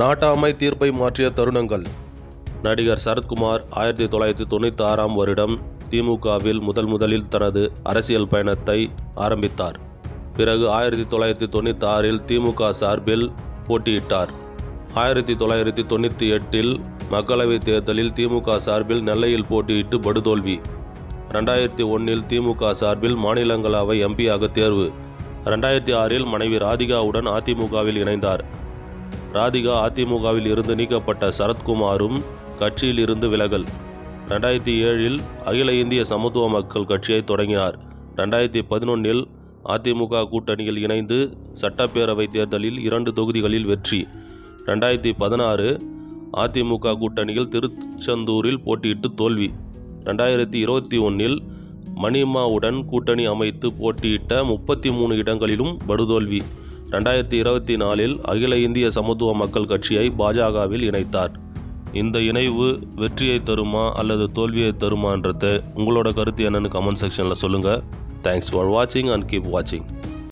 நாட்டாமை தீர்ப்பை மாற்றிய தருணங்கள். நடிகர் சரத்குமார் ஆயிரத்தி தொள்ளாயிரத்தி தொண்ணூற்றி ஆறாம் வருடம் திமுகவில் முதல் முதலில் தனது அரசியல் பயணத்தை ஆரம்பித்தார். பிறகு ஆயிரத்தி தொள்ளாயிரத்தி தொண்ணூற்றி ஆறில் திமுக சார்பில் போட்டியிட்டார். ஆயிரத்தி தொள்ளாயிரத்தி தொண்ணூற்றி எட்டில் மக்களவைத் தேர்தலில் திமுக சார்பில் நெல்லையில் போட்டியிட்டு படுதோல்வி. ரெண்டாயிரத்தி ஒன்றில் திமுக சார்பில் மாநிலங்களவை எம்பியாக தேர்வு. ரெண்டாயிரத்தி ஆறில் மனைவி ராதிகாவுடன் அதிமுகவில் இணைந்தார். ராதிகா அதிமுகவில் இருந்து நீக்கப்பட்ட சரத்குமாரும் கட்சியில் இருந்து விலகல். ரெண்டாயிரத்தி ஏழில் அகில இந்திய சமத்துவ மக்கள் கட்சியை தொடங்கினார். ரெண்டாயிரத்தி பதினொன்றில் அதிமுக கூட்டணியில் இணைந்து சட்டப்பேரவை தேர்தலில் இரண்டு தொகுதிகளில் வெற்றி. ரெண்டாயிரத்தி பதினாறு அதிமுக கூட்டணியில் திருச்செந்தூரில் போட்டியிட்டு தோல்வி. ரெண்டாயிரத்தி இருபத்தி ஒன்றில் மணிமாவுடன் கூட்டணி அமைத்து போட்டியிட்ட முப்பத்தி மூணு இடங்களிலும் படுதோல்வி. ரெண்டாயிரத்தி இருபத்தி நாலில் அகில இந்திய சமத்துவ மக்கள் கட்சியை பாஜகவில் இணைத்தார். இந்த இணைவு வெற்றியை தருமா அல்லது தோல்வியை தருமான்றத உங்களோட கருத்து என்னன்னு கமெண்ட் செக்ஷனில் சொல்லுங்கள் தேங்க்ஸ் ஃபார் வாட்சிங் அண்ட் கீப் வாட்சிங்